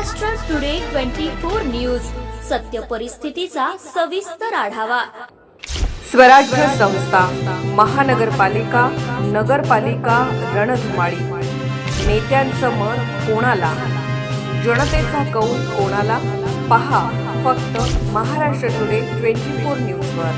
Maharashtra today twenty four news सत्य परिस्थितीचा सविस्तर आढावा. स्वराज्य संस्था महानगरपालिका नगरपालिका रणधुमाळी. नेत्यांचं मत कोणाला? जनतेचा कौल कोणाला? पहा फक्त महाराष्ट्र टुडे ट्वेंटी फोर न्यूजवर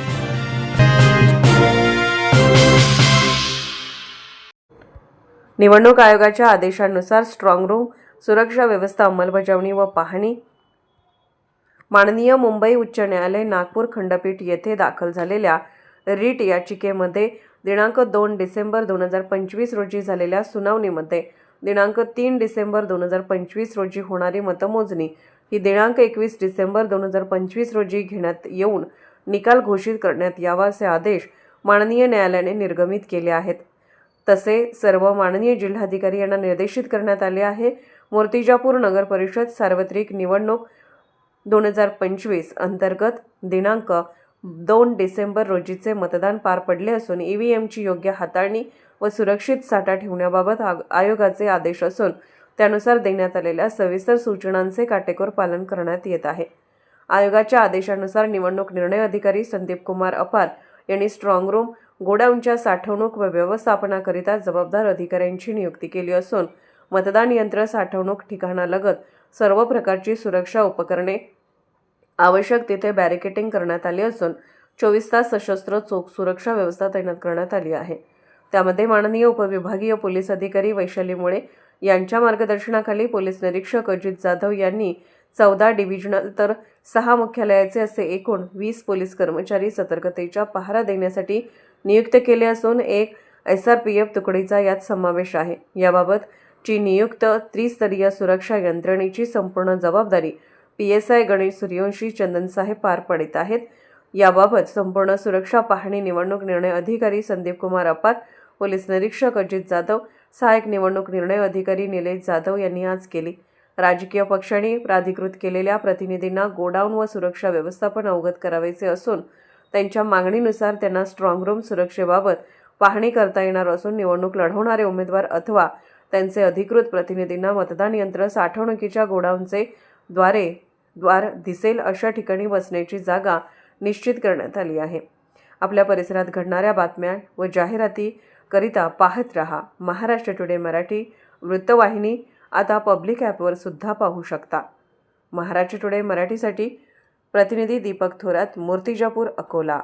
निवडणूक आयोगाच्या आदेशानुसार स्ट्रॉंग रूम सुरक्षा व्यवस्था अंमलबजावणी व पाहणी. माननीय मुंबई उच्च न्यायालय नागपूर खंडपीठ येथे दाखल झालेल्या रीट याचिकेमध्ये दिनांक दोन डिसेंबर दोन हजार पंचवीस रोजी झालेल्या सुनावणीमध्ये दिनांक तीन डिसेंबर दोन हजार पंचवीस रोजी होणारी मतमोजणी ही दिनांक एकवीस डिसेंबर दोन हजार पंचवीस रोजी घेण्यात येऊन निकाल घोषित करण्यात यावा असे आदेश माननीय न्यायालयाने निर्गमित केले आहेत. तसे सर्व माननीय जिल्हाधिकारी यांना निर्देशित करण्यात आले आहे. मूर्तिजापूर नगर परिषद सार्वत्रिक निवडणूक दोन हजार पंचवीस अंतर्गत दिनांक दोन डिसेंबर रोजीचे मतदान पार पडले असून ई व्ही एमची योग्य हाताळणी व सुरक्षित साठा ठेवण्याबाबत आयोगाचे आदेश असून त्यानुसार देण्यात आलेल्या सविस्तर सूचनांचे काटेकोर पालन करण्यात येत आहे. आयोगाच्या आदेशानुसार निवडणूक निर्णय अधिकारी संदीप कुमार अपार यांनी स्ट्रॉंग रूम गोडाऊनच्या साठवणूक व व्यवस्थापनाकरिता जबाबदार अधिकाऱ्यांची नियुक्ती केली असून मतदान यंत्र साठवणूक ठिकाणालगत सर्व प्रकारची सुरक्षा उपकरणे आवश्यक तिथे बॅरिकेटिंग करण्यात आली असून चोवीस तास सशस्त्र चोख सुरक्षा व्यवस्था तैनात करण्यात आली आहे. त्यामध्ये माननीय उपविभागीय पोलीस अधिकारी वैशाली मुळे यांच्या मार्गदर्शनाखाली पोलीस निरीक्षक अजित जाधव यांनी चौदा डिव्हिजनल तर सहा मुख्यालयाचे असे एकूण वीस पोलीस कर्मचारी सतर्कतेच्या पहारा देण्यासाठी नियुक्त केले असून एक एस आर पी एफ तुकडीचा यात समावेश आहे. याबाबत ची नियुक्त त्रिस्तरीय सुरक्षा यंत्रणेची संपूर्ण जबाबदारी P S I Ganesh Suryavanshi चंदनसाहेब पार पडत आहेत. याबाबत संपूर्ण सुरक्षा पाहणी निवडणूक निर्णय अधिकारी संदीप कुमार अपार पोलीस निरीक्षक अजित जाधव सहाय्यक निवडणूक निर्णय अधिकारी निलेश जाधव यांनी आज केली. राजकीय पक्षांनी प्राधिकृत केलेल्या प्रतिनिधींना गोडाऊन व सुरक्षा व्यवस्थापन अवगत करावायचे असून त्यांच्या मागणीनुसार त्यांना स्ट्रॉंग रूम सुरक्षेबाबत पाहणी करता येणार असून निवडणूक लढवणारे उमेदवार अथवा त्यांचे अधिकृत प्रतिनिधींना मतदान यंत्र साठवणुकीच्या गोडाऊनचे द्वारे द्वार दिसेल अशा ठिकाणी बसण्याची जागा निश्चित करण्यात आली आहे. आपल्या परिसरात घडणाऱ्या बातम्या व जाहिराती करिता पाहत रहा. महाराष्ट्र टुडे मराठी वृत्तवाहिनी आता पब्लिक ॲपवर सुद्धा पाहू शकता. महाराष्ट्र टुडे मराठीसाठी प्रतिनिधी दीपक थोरात मूर्तिजापूर अकोला.